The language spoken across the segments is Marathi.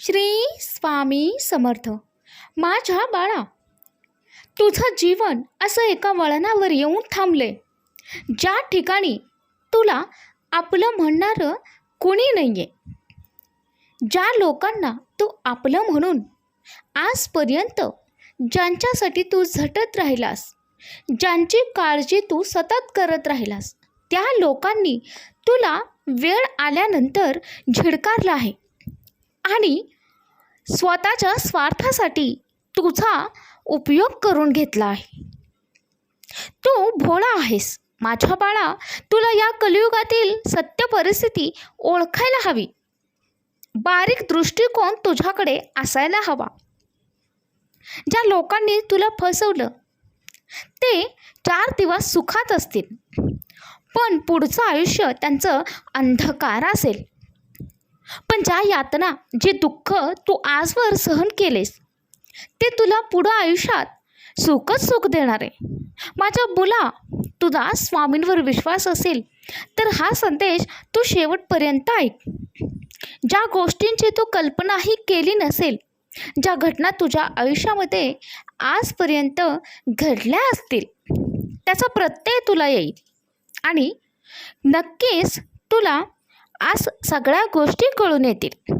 श्री स्वामी समर्थ. माझ्या बाळा तुझं जीवन असं एका वळणावर येऊन थांबले. ज्या ठिकाणी तुला आपलं म्हणणारं कुणी नाही आहे ज्या लोकांना तू आपलं म्हणून आजपर्यंत ज्यांच्यासाठी तू झटत राहिलास ज्यांची काळजी तू सतत करत राहिलास त्या लोकांनी तुला वेळ आल्यानंतर झिडकारलं आहे. आणि स्वतःच्या स्वार्थासाठी तुझा उपयोग करून घेतला आहे. तू भोळा आहेस. माझ्या बाळा तुला या कलियुगातील सत्य परिस्थिती ओळखायला हवी. बारीक दृष्टिकोन तुझ्याकडे असायला हवा. ज्या लोकांनी तुला फसवलं ते चार दिवस सुखात असतील. पण पुढचं आयुष्य त्यांचं अंधकार असेल. पण ज्या यातना जे दुःख तू आजवर सहन केलेस ते तुला पुढं आयुष्यात सुखच सुख देणार. आहे माझ्या मुला तुझा स्वामींवर विश्वास असेल तर हा संदेश तू शेवटपर्यंत ऐक. ज्या गोष्टींची तू कल्पनाही केली नसेल ज्या घटना तुझ्या आयुष्यामध्ये आजपर्यंत घडल्या असतील त्याचा प्रत्यय तुला येईल. आणि नक्कीच तुला आज सगळ्या गोष्टी कळून येतील.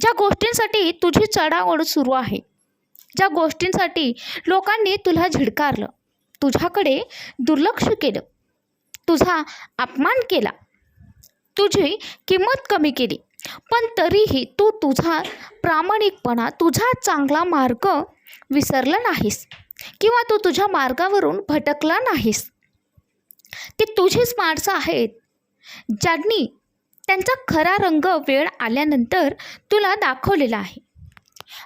ज्या गोष्टींसाठी तुझी चढाओढ सुरू आहे ज्या गोष्टींसाठी लोकांनी तुला झिडकारलं तुझ्याकडे दुर्लक्ष केलं तुझा अपमान केला तुझी किंमत कमी केली पण तरीही तू तुझा प्रामाणिकपणा तुझा चांगला मार्ग विसरला नाहीस किंवा तू तुझ्या मार्गावरून भटकला नाहीस. ती तुझीच माणसं आहेत ज्यांनी त्यांचा खरा रंग वेळ आल्यानंतर तुला दाखवलेला आहे.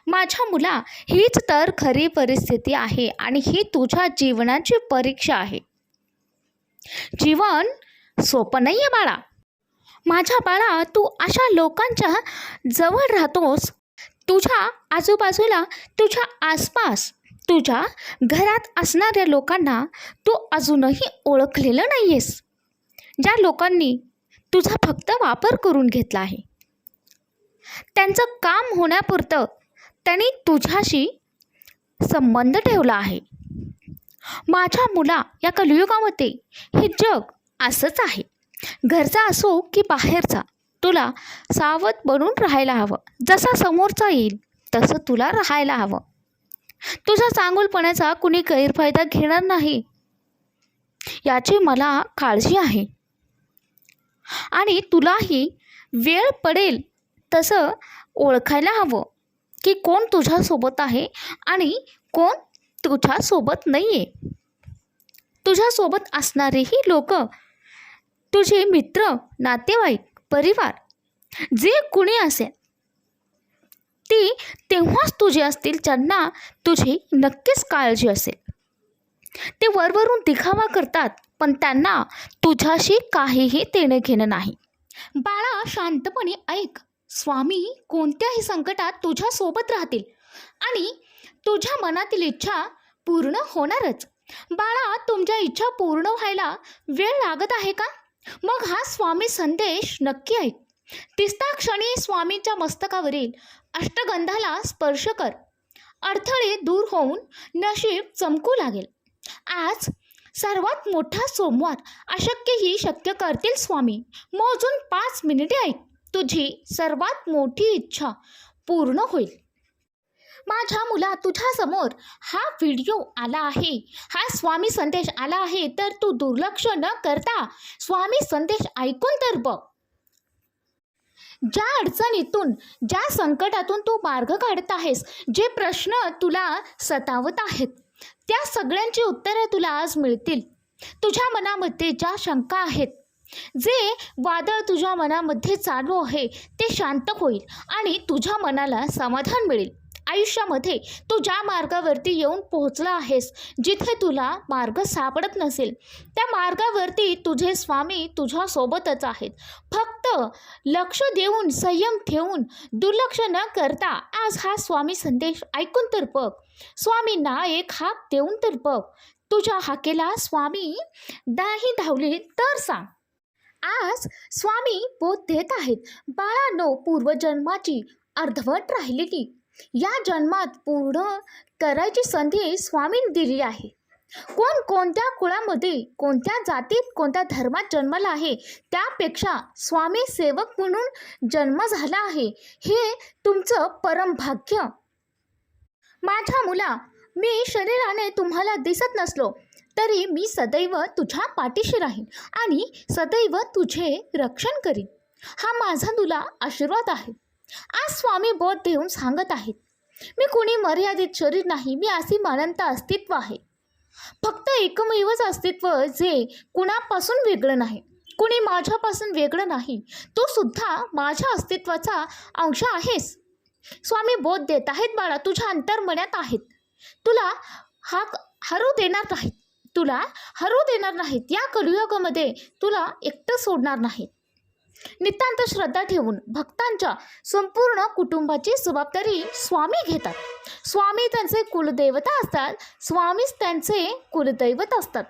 माझ्या मुला हीच तर खरी परिस्थिती आहे आणि ही तुझ्या जीवनाची परीक्षा आहे. जीवन सोपं नाही आहे बाळा. माझ्या बाळा तू अशा लोकांच्या जवळ राहतोस. तुझ्या आजूबाजूला तुझ्या आसपास तुझ्या घरात असणाऱ्या लोकांना तू अजूनही ओळखलेलं नाही आहेस ज्या लोकांनी तुझा फक्त वापर करून घेतला आहे. त्यांचं काम होण्यापुरतं त्यांनी तुझ्याशी संबंध ठेवला आहे. माझ्या मुला या कलियुगामध्ये हे जग असंच आहे. घरचा असो की बाहेरचा तुला सावध बनून राहायला हवं. जसा समोरचा येईल तसं तुला राहायला हवं. तुझ्या चांगुलपणाचा कुणी गैरफायदा घेणार नाही याची मला काळजी आहे. आणि तुलाही वेळ पडेल तसं ओळखायला हवं की कोण तुझ्यासोबत आहे आणि कोण तुझ्यासोबत नाही आहे तुझ्यासोबत असणारेही लोक तुझे मित्र नातेवाईक परिवार जे कुणी असेल ती तेव्हाच तुझे असतील ज्यांना तुझी नक्कीच काळजी असेल. ते वरवरून दिखावा करतात पण त्यांना तुझ्याशी काहीही देणं घेणं नाही. बाळा शांतपणे ऐक. स्वामी कोणत्याही संकटात तुझ्यासोबत राहतील आणि तुझ्या मनातील इच्छा पूर्ण होणारच. बाळा तुमच्या इच्छा पूर्ण व्हायला वेळ लागत आहे का? मग हा स्वामी संदेश नक्की ऐक. तिसता क्षणी स्वामीच्या मस्तकावरील अष्टगंधाला स्पर्श कर. अडथळे दूर होऊन नशीब चमकू लागेल. आज सर्वात मोठा सोमवार अशक्यही शक्य करतील स्वामी. मोजून पाच मिनिटे ऐक. तुझी सर्वात मोठी इच्छा पूर्ण होईल. माझ्या मुला तुझ्यासमोर हा व्हिडिओ आला आहे. हा स्वामी संदेश आला आहे तर तू दुर्लक्ष न करता स्वामी संदेश ऐकून तर बघ. ज्या अडचणीतून ज्या संकटातून तू मार्ग काढत आहेस जे प्रश्न तुला सतावत आहेत त्या सगळ्यांची उत्तरं तुला आज मिळतील. तुझ्या मनामध्ये ज्या शंका आहेत जे वादळ तुझ्या मनामध्ये चालू आहे ते शांत होईल आणि तुझ्या मनाला समाधान मिळेल. आयुष्यामध्ये तू ज्या मार्गावरती येऊन पोहोचला आहेस जिथे तुला मार्ग सापडत नसेल त्या मार्गावरती तुझे स्वामी तुझ्यासोबतच आहेत. फक्त लक्ष देऊन संयम ठेवून दुर्लक्ष न करता आज हा स्वामी संदेश ऐकून तर बघ. स्वामींना एक हाक देऊन तर बघ. तुझ्या हाकेला स्वामी दाही धावले तर सांग. आज स्वामी बोध देत आहेत. बाळानो पूर्वजन्माची अर्धवट राहिलेली. या जन्मात पूर्ण करायची संधी स्वामींनी दिली आहे. कोण कोणत्या कुळामध्ये कोणत्या जातीत कोणत्या धर्मात जन्मला आहे त्यापेक्षा स्वामी सेवक म्हणून जन्म झाला आहे हे तुमचं परम भाग्य. माझ्या मुला मी शरीराने तुम्हाला दिसत नसलो तरी मी सदैव तुझ्या पाठीशी राहीन आणि सदैव तुझे रक्षण करीन. हा माझा तुला आशीर्वाद आहे. आज स्वामी बोध देऊन सांगत आहेत. मी कुणी मर्यादित शरीर नाही मी अशी अनंत अस्तित्व आहे. फक्त एकमेवच अस्तित्व जे कुणापासून वेगळं नाही कुणी माझ्यापासून वेगळं नाही तू सुद्धा माझ्या अस्तित्वाचा अंश आहेस. स्वामी बोध देत आहेत बाळा तुझ्या अंतर्मनात आहेत. तुला हा हरू देणार नाहीत. तुला हरू देणार नाहीत. या कलियुगामध्ये तुला एकटं सोडणार नाहीत. नितांत श्रद्धा ठेवून भक्तांच्या संपूर्ण कुटुंबाची जबाबदारी स्वामी घेतात. स्वामी त्यांचे कुलदेवता असतात. स्वामीच त्यांचे कुलदैवत असतात.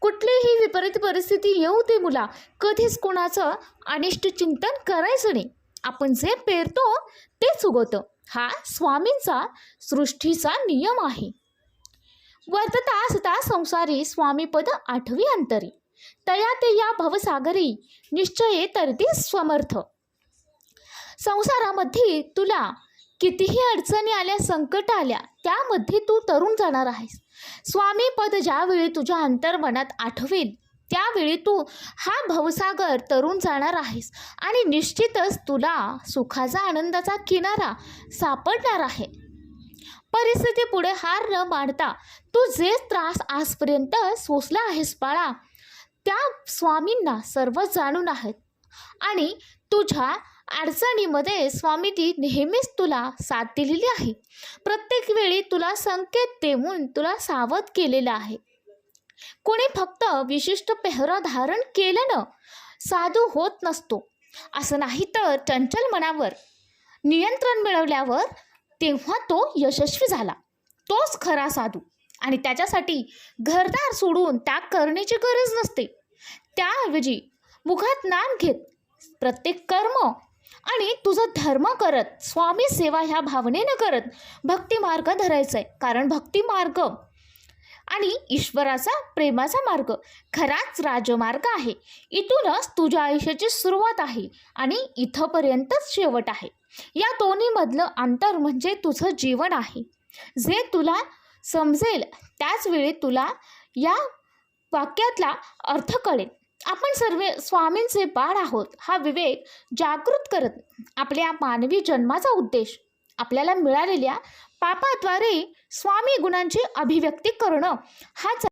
कुठलीही विपरीत परिस्थिती येऊ दे मुला कधीच कोणाचं अनिष्ट चिंतन करायचं नाही. आपण जे पेरतो तेच उगवतं. हा स्वामींचा सृष्टीचा नियम आहे. वर्तता असता संसारी स्वामीपद आठवी अंतरी. तया ते या भवसागरी. निश्चये तरती समर्थ. संसारामध्ये तुला कितीही अडचणी आल्या संकट आल्या त्यामध्ये तू तरुण जाणार आहेस. स्वामी पद ज्यावेळी तुझ्या अंतर्मनात आठवेल त्यावेळी तू हा भवसागर तरुण जाणार आहेस आणि निश्चितच तुला सुखाचा आनंदाचा किनारा सापडणार आहे. परिस्थिती पुढे हार न मांडता तू जे त्रास आजपर्यंत सोसला आहेस बाळा त्या स्वामींना सर्व जाणून आहेत. आणि तुझ्या अडचणीमध्ये स्वामींनी नेहमीच तुला साथ दिलेली आहे. प्रत्येक वेळी तुला संकेत देऊन तुला सावध केलेलं आहे. कोणी फक्त विशिष्ट पेहरा धारण केल्यानं साधू होत नसतो. असं नाही तर चंचल मनावर नियंत्रण मिळवल्यावर तेव्हा तो यशस्वी झाला. तोच खरा साधू. आणि त्याच्यासाठी घरदार सोडून त्याग करण्याची गरज नसते. त्याऐवजी मुखात नाम घेत प्रत्येक कर्म आणि तुझा धर्म करत स्वामी सेवा ह्या भावनेनं करत भक्ती मार्ग धरायचा आहे कारण भक्ती मार्ग आणि ईश्वराचा प्रेमाचा मार्ग खराच राजमार्ग आहे. इथूनच तुझ्या आयुष्याची सुरुवात आहे आणि इथंपर्यंतच शेवट आहे. या दोन्हीमधलं अंतर म्हणजे तुझं जीवन आहे. जे तुला समजेल त्याच वेळी तुला या वाक्यातला अर्थ कळेल. आपण सर्व स्वामींचे बाळ आहोत हा विवेक जागृत करत आपल्या मानवी जन्माचा उद्देश आपल्याला मिळालेल्या पापाद्वारे स्वामी गुणांची अभिव्यक्ती करणं हाच